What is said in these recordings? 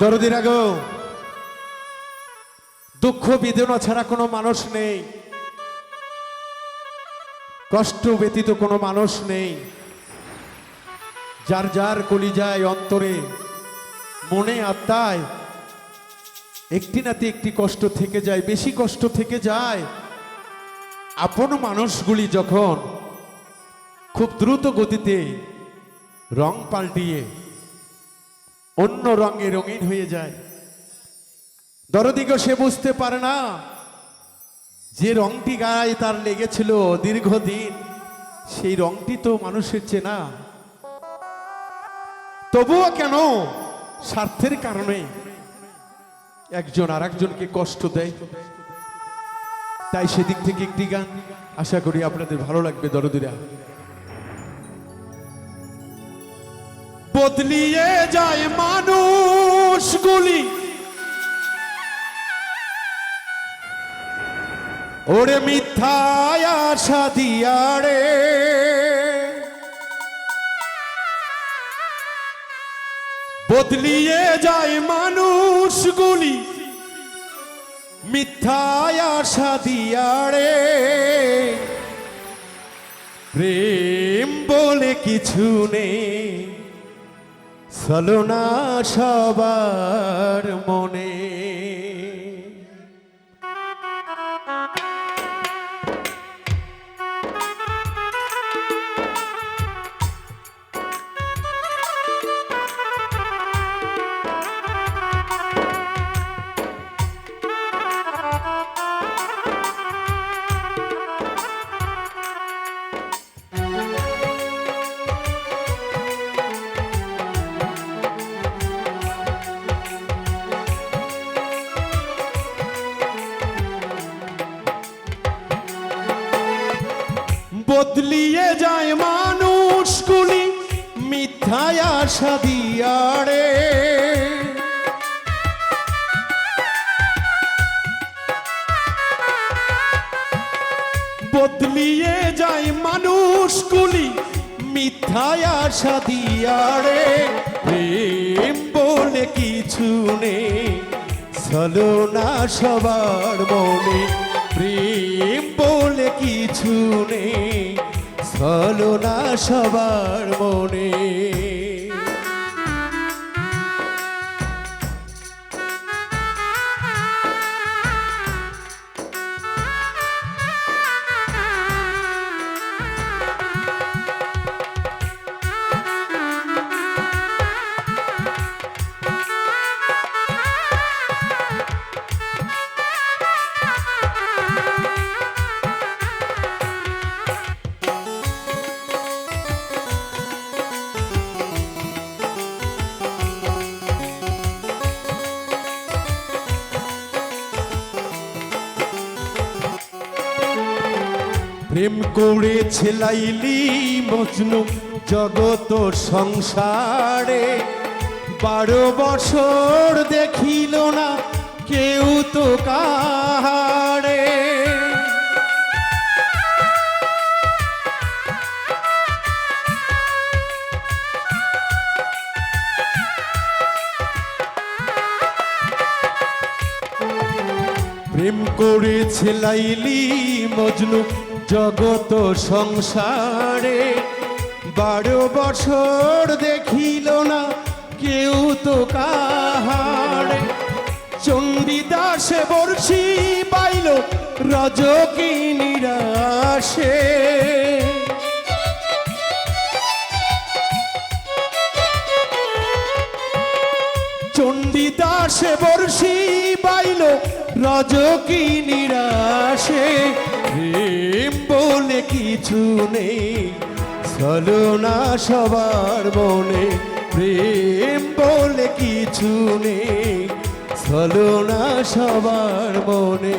দরদির আগো দুঃখ, বেদনা ছাড়া কোনো মানুষ নেই। কষ্ট ব্যতীত কোনো মানুষ নেই। যার যার কলিজায় অন্তরে মনে আত্মায় একটি নাতে একটি কষ্ট থেকে যায়, বেশি কষ্ট থেকে যায়। আপন মানুষগুলি যখন খুব দ্রুত গতিতে রং পাল্টিয়ে অন্য রঙে রঙিন হয়ে যায়। দরদিকে সে বুঝতে পারে না যে রংটি গায়ে তার লেগেছিল দীর্ঘদিন। সেই রংটি তো মানুষের চেনা। তবুও কেন? স্বার্থের কারণে। একজন আর একজনকে কষ্ট দেয়। তাই সেদিক থেকে একটি গান আশা করি আপনাদের ভালো লাগবে দরদিরা। বদলিয়ে যায় মানুষগুলি। ওরে মিথ্যায় আশা দিয়ারে বদলিয়ে যায় মানুষগুলি। মিথ্যায় আশা দিয়ারে প্রেম বলে কিছু নেই। ছলনা সবার মনে। আশা দিয়ারে বদলিয়ে যায় মানুষগুলি মিথ্যায় আশা দিয়ারে প্রেম বলে কিছু নেই ছলনা সবার মনে। প্রেম বলে কিছু নেই ছলনা সবার মনে। প্রেম করেছে লাইলি মজনু জগত সংসারে। বারো বছর দেখিল না কেউ তো কাহারে। প্রেম করে ছেলাইলি মজনু জগত সংসারে বারো বছর দেখিল না কেউ তো কাহারে। চণ্ডীদাসে বর্ষি পাইল রজকি নিরাশে। চণ্ডীদাসে বর্ষি বাইল রজকি নিরাশে প্রেম বলে কিছু নেই। চলো না সবার মনে প্রেম বলে কিছু নেই। চলো না সবার মনে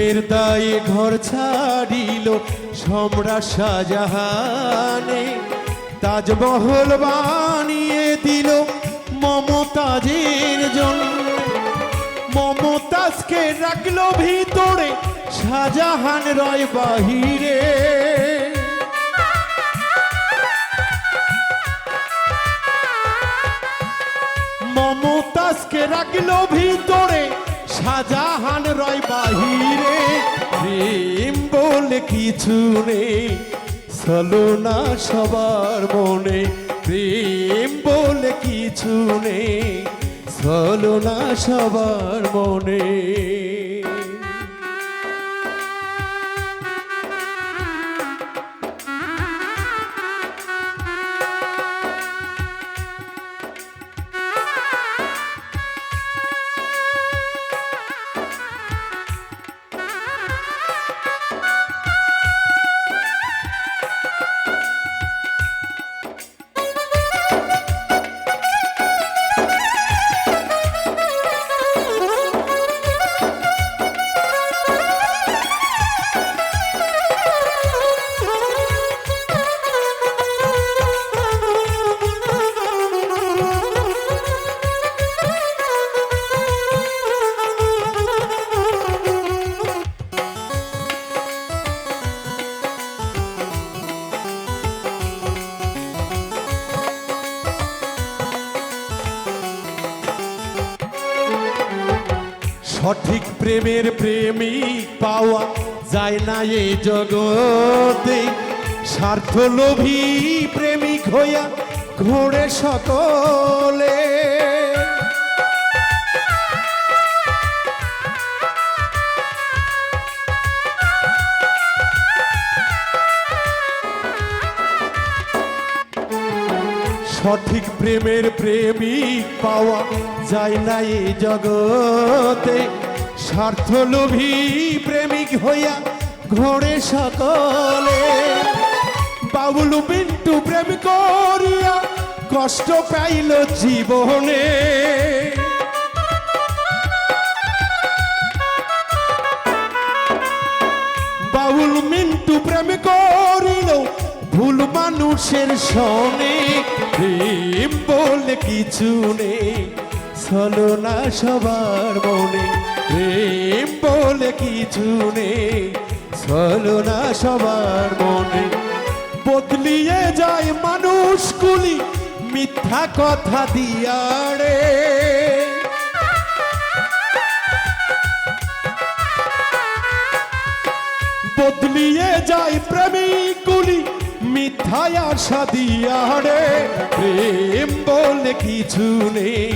প্রেমের দায়ে ঘর ছাড়িল সম্রাট শাহজাহানে। তাজমহল বানিয়ে দিল মমতাজের জন্য। মমতাজকে রাখল ভিতরে শাহজাহান রয় বাহিরে। মমতাজকে রাখল শাহজাহান রয় বাহিরে। প্রেম বলে কিছু নেই, চলো না সবার মনে। প্রেম বলে কিছু নেই, চলো না সবার মনে। সঠিক প্রেমের প্রেমিক পাওয়া যায় না এই জগতে। স্বার্থলোভী প্রেমিক হইয়া ঘোরে সকলে। সঠিক প্রেমের প্রেমিক পাওয়া যায় না এই জগতে। স্বার্থলোভী প্রেমিক হইয়া ঘোরে সকলে। বাবুলু পিন্টু প্রেম করিয়া কষ্ট পাইল জীবনে। বাউল মিন্টু প্রেম করিল ভুল মানুষের সনে প্রেম বলে কিছু নেই। চলো না সবার মনে প্রেম বলে কিছু নেই। চলো না সবার মনে বদলিয়ে যায় মানুষগুলি মিথ্যা কথা দিয়ারে বদলিয়ে যায় মিথ্যায় আশা দিয়ারে প্রেম বলে কিছু নেই।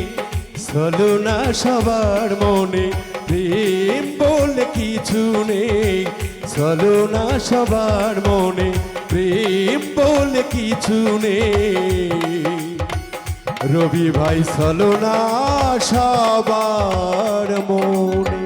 চলো না সবার মনে, প্রেম বলে কিছু নেই। চলো না সবার মনে, প্রেম বলে কিছু নেই। রবি ভাই, চলো না সবার মনে।